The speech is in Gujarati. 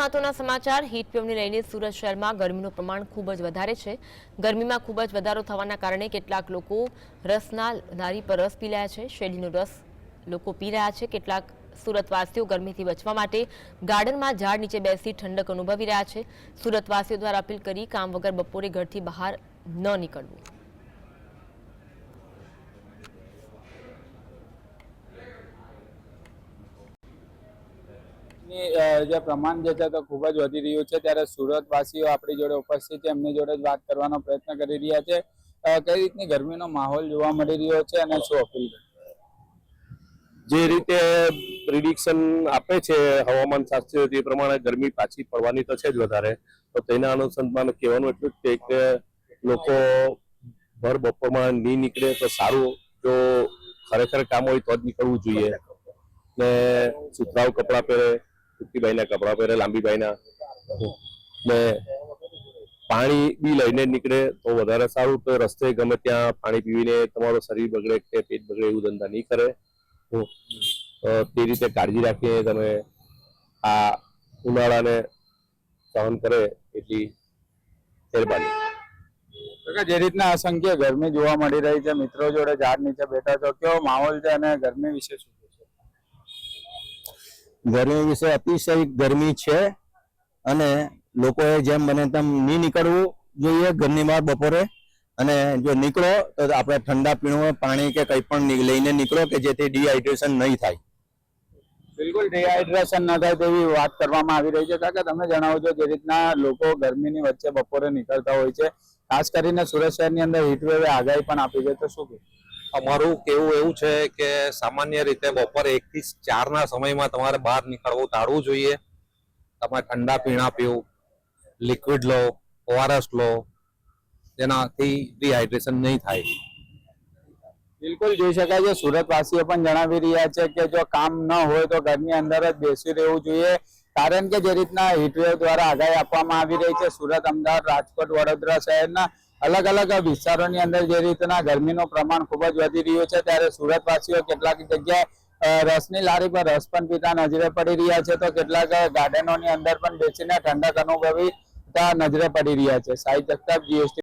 મહત્વના સમાચાર. હીટવેવને લઈને સુરત શહેરમાં ગરમીનું પ્રમાણ ખૂબ જ વધારે છે. ગરમીમાં ખૂબ જ વધારો થવાના કારણે કેટલાક લોકો રસના લારી પર રસ પી રહ્યા છે. શેરડીનો રસ લોકો પી રહ્યા છે. કેટલાક સુરતવાસીઓ ગરમીથી બચવા માટે ગાર્ડનમાં ઝાડ નીચે બેસી ઠંડક અનુભવી રહ્યા છે. સુરતવાસીઓ દ્વારા અપીલ કરી કામ વગર બપોરે ઘરથી બહાર ન નીકળવું. ની જે પ્રમાણ જે છે તો ખૂબ જ વધી રહ્યું છે. ત્યારે સુરતવાસીઓ આપણી જોડે ઉપસ્થિત છે, એમની જોડે જ વાત કરવાનો પ્રયત્ન કરી રહ્યા છે. કઈ રીતની ગરમીનો માહોલ જોવા મળી રહ્યો છે અને શું અપીલ? જે રીતે પ્રિડિક્શન આપે છે હવામાન શાસ્ત્રીઓ, તે પ્રમાણે ગરમી પાછી પડવાની તો છે જ વધારે. તો તેના અનુસંધાન કહેવાનું એટલું જ છે કે લોકો ભર બપોરમાં નહીં નીકળે તો સારું. જો ખરેખર કામ હોય તો જ નીકળવું જોઈએ. ને સુતરાઉ કપડાં પહેરે. ટૂંકી બાઈના કપડાં પહેરે લાંબી બાઈના ને પાણી બી લઈને નીકળે તો વધારે સારું, તો રસ્તે ગમે ત્યાં પાણી પીવીને તમારું શરીર બગડે કે પેટ બગડે એવું ધંધા નહીં કરે. તે રીતે કાળજી રાખીને તમે આ ઉનાળાને સહન કરે એટલી મહેરબાની. જે રીતના અસંખ્ય ગરમી જોવા મળી રહી છે, મિત્રો જોડે ઝાડ નીચે બેઠા છો, કેવો માહોલ છે અને ગરમી વિશે શું? ગરમી વિશે અતિશય ગરમી છે અને લોકોએ જેમ બને તેમ નહીં નીકળવું જોઈએ ઘરની બહાર બપોરે. અને જો નીકળો તો આપણે ઠંડા પીણું પાણી કે કંઈ પણ લઈને નીકળો કે જેથી ડિહાઇડ્રેશન નહીં થાય. બિલકુલ ડિહાઇડ્રેશન ન થાય તેવી વાત કરવામાં આવી રહી છે. કાકા તમે જણાવો છો જે રીતના લોકો ગરમીની વચ્ચે બપોરે નીકળતા હોય છે. ખાસ કરીને સુરત શહેરની અંદર હીટવેવે આગાહી પણ આપી છે. તો શું? અમારું કેવું એવું છે કે સામાન્ય રીતે બપોરે ચાર ના સમયમાં તમારે બહાર નીકળવું ટાળવું જોઈએ. તમે ઠંડા પીણા પીવું લિક્વિડ લો ઓઆરએસ લો, જેનાથી ડિહાઇડ્રેશન નહીં થાય. બિલકુલ જોઈ શકાય છે. સુરતવાસીઓ પણ જણાવી રહ્યા છે કે જો કામ ન હોય તો ઘરની અંદર જ બેસી રહેવું જોઈએ. કારણ કે જે રીતના હીટવેવ દ્વારા આગાહી આપવામાં આવી રહી છે, સુરત, અમદાવાદ, રાજકોટ, વડોદરા શહેરના અલગ અલગ વિસ્તારોની અંદર જે રીતના ગરમીનું પ્રમાણ ખૂબ જ વધી રહ્યું છે, ત્યારે સુરતવાસીઓ કેટલાક જગ્યાએ રસની લારી પર રસ પણ પીતા નજરે પડી રહ્યા છે, તો કેટલાક ગાર્ડનોની અંદર પણ બેસીને ઠંડક અનુભવી નજરે પડી રહ્યા છે. સાહિત્ય જગતાપ જીએસટી